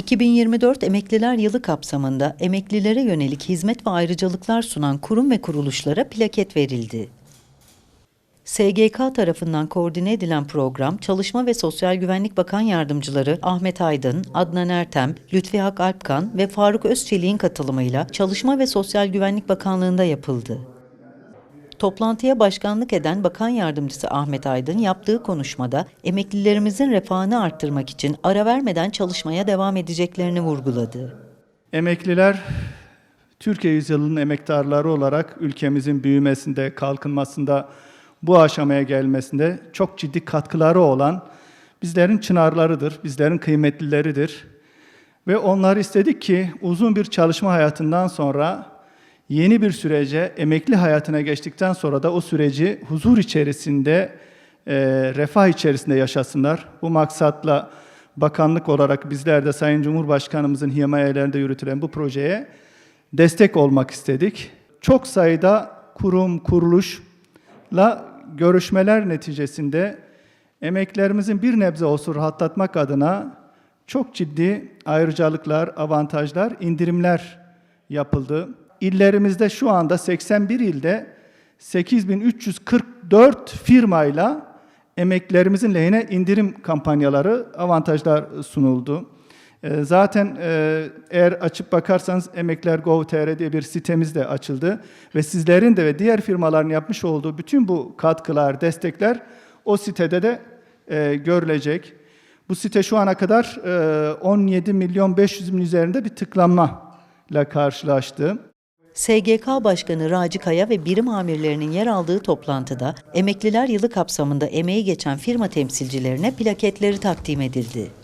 2024 Emekliler Yılı kapsamında emeklilere yönelik hizmet ve ayrıcalıklar sunan kurum ve kuruluşlara plaket verildi. SGK tarafından koordine edilen program, Çalışma ve Sosyal Güvenlik Bakan Yardımcıları Ahmet Aydın, Adnan Ertem, Lütfi Hak Alpkan ve Faruk Özçelik'in katılımıyla Çalışma ve Sosyal Güvenlik Bakanlığı'nda yapıldı. Toplantıya başkanlık eden Bakan Yardımcısı Ahmet Aydın yaptığı konuşmada emeklilerimizin refahını arttırmak için ara vermeden çalışmaya devam edeceklerini vurguladı. Emekliler Türkiye yüzyılının emektarları olarak ülkemizin büyümesinde, kalkınmasında, bu aşamaya gelmesinde çok ciddi katkıları olan bizlerin çınarlarıdır, bizlerin kıymetlileridir. Ve onları istedik ki uzun bir çalışma hayatından sonra yeni bir sürece, emekli hayatına geçtikten sonra da o süreci huzur içerisinde, e, refah içerisinde yaşasınlar. Bu maksatla bakanlık olarak bizler de Sayın Cumhurbaşkanımızın himayelerinde yürütülen bu projeye destek olmak istedik. Çok sayıda kurum, kuruluşla görüşmeler neticesinde emeklerimizin bir nebze olsun rahatlatmak adına çok ciddi ayrıcalıklar, avantajlar, indirimler yapıldı. İllerimizde şu anda 81 ilde 8344 firmayla emeklerimizin lehine indirim kampanyaları, avantajlar sunuldu. Ee, Zaten e, eğer açıp bakarsanız emekler.gov.tr diye bir sitemiz de açıldı ve sizlerin de ve diğer firmaların yapmış olduğu bütün bu katkılar, destekler o sitede de e, görülecek. Bu site şu ana kadar e, 17 milyon 500 bin üzerinde bir tıklanma ile karşılaştı. SGK Başkanı Raci Kaya ve birim amirlerinin yer aldığı toplantıda Emekliler Yılı kapsamında emeği geçen firma temsilcilerine plaketleri takdim edildi.